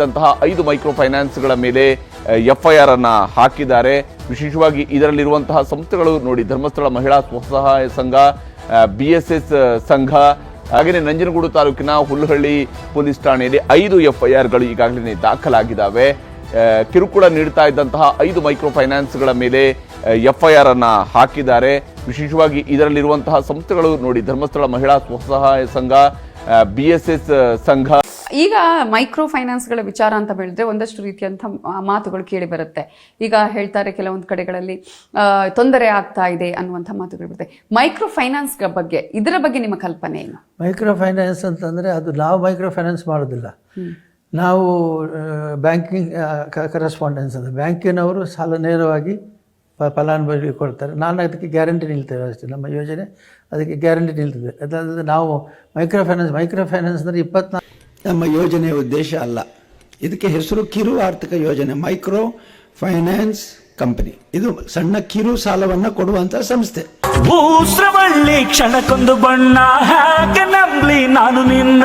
ದಂತಹ ಐದು ಮೈಕ್ರೋ ಫೈನಾನ್ಸ್ಗಳ ಮೇಲೆ ಎಫ್ಐಆರ್ ಅನ್ನ ಹಾಕಿದ್ದಾರೆ. ವಿಶೇಷವಾಗಿ ಇದರಲ್ಲಿರುವಂತಹ ಸಂಸ್ಥೆಗಳು ನೋಡಿ, ಧರ್ಮಸ್ಥಳ ಮಹಿಳಾ ಸ್ವಸಹಾಯ ಸಂಘ ಬಿ ಎಸ್ ಎಸ್ ಸಂಘ ಹಾಗೆಯೇ ನಂಜನಗೂಡು ತಾಲೂಕಿನ ಹುಲ್ಲಹಳ್ಳಿ ಪೊಲೀಸ್ ಠಾಣೆಯಲ್ಲಿ ಐದು ಎಫ್ಐಆರ್ಗಳು ಈಗಾಗಲೇ ದಾಖಲಾಗಿದ್ದಾವೆ. ಕಿರುಕುಳ ನೀಡ್ತಾ ಇದ್ದಂತಹ ಐದು ಮೈಕ್ರೋ ಫೈನಾನ್ಸ್ಗಳ ಮೇಲೆ ಎಫ್ಐಆರ್ ಅನ್ನ ಹಾಕಿದ್ದಾರೆ. ವಿಶೇಷವಾಗಿ ಇದರಲ್ಲಿರುವಂತಹ ಸಂಸ್ಥೆಗಳು ನೋಡಿ, ಧರ್ಮಸ್ಥಳ ಮಹಿಳಾ ಸ್ವಸಹಾಯ ಸಂಘ ಬಿ ಎಸ್ ಸಂಘ ಈಗ ಮೈಕ್ರೋ ಫೈನಾನ್ಸ್ಗಳ ವಿಚಾರ ಅಂತ ಹೇಳಿದ್ರೆ ಒಂದಷ್ಟು ರೀತಿಯಂಥ ಮಾತುಗಳು ಕೇಳಿ ಬರುತ್ತೆ. ಈಗ ಹೇಳ್ತಾರೆ ಕೆಲವೊಂದು ಕಡೆಗಳಲ್ಲಿ ತೊಂದರೆ ಆಗ್ತಾ ಇದೆ ಅನ್ನುವಂಥ ಮಾತುಗಳು ಬರುತ್ತೆ. ಮೈಕ್ರೋ ಫೈನಾನ್ಸ್ ಬಗ್ಗೆ ಇದರ ಬಗ್ಗೆ ನಿಮ್ಮ ಕಲ್ಪನೆ ಏನು? ಮೈಕ್ರೋ ಫೈನಾನ್ಸ್ ಅಂತಂದರೆ ಅದು ನಾವು ಮೈಕ್ರೋ ಫೈನಾನ್ಸ್ ಮಾಡೋದಿಲ್ಲ ನಾವು ಬ್ಯಾಂಕಿಂಗ್ ಕರೆಸ್ಪಾಂಡೆನ್ಸ್ ಅಂತ ಬ್ಯಾಂಕಿನವರು ಸಾಲ ನೇರವಾಗಿ ಪ ಫಲಾನುಭವಿಗಳಿಗೆ ಕೊಡ್ತಾರೆ. ನಾನು ಅದಕ್ಕೆ ಗ್ಯಾರಂಟಿ ನಿಲ್ತೇವೆ ಅಷ್ಟೇ. ನಮ್ಮ ಯೋಜನೆ ಅದಕ್ಕೆ ಗ್ಯಾರಂಟಿ ನಿಲ್ತದೆ. ಅದಲ್ಲದೆ ನಾವು ಮೈಕ್ರೋ ಫೈನಾನ್ಸ್ ಮೈಕ್ರೋ ಫೈನಾನ್ಸ್ ಅಂದರೆ ಇಪ್ಪತ್ನಾಲ್ಕು ನಮ್ಮ ಯೋಜನೆಯ ಉದ್ದೇಶ ಅಲ್ಲ. ಇದಕ್ಕೆ ಹೆಸರು ಕಿರು ಆರ್ಥಿಕ ಯೋಜನೆ, ಮೈಕ್ರೋ ಫೈನಾನ್ಸ್ ಕಂಪನಿ. ಇದು ಸಣ್ಣ ಕಿರು ಸಾಲವನ್ನ ಕೊಡುವಂತ ಸಂಸ್ಥೆ. ಭೂಸ್ರವಳ್ಳಿ ಕ್ಷಣಕ್ಕೊಂದು ಬಣ್ಣ ಹಾಗೆ ನಂಬ್ಲಿ ನಾನು ನಿನ್ನ?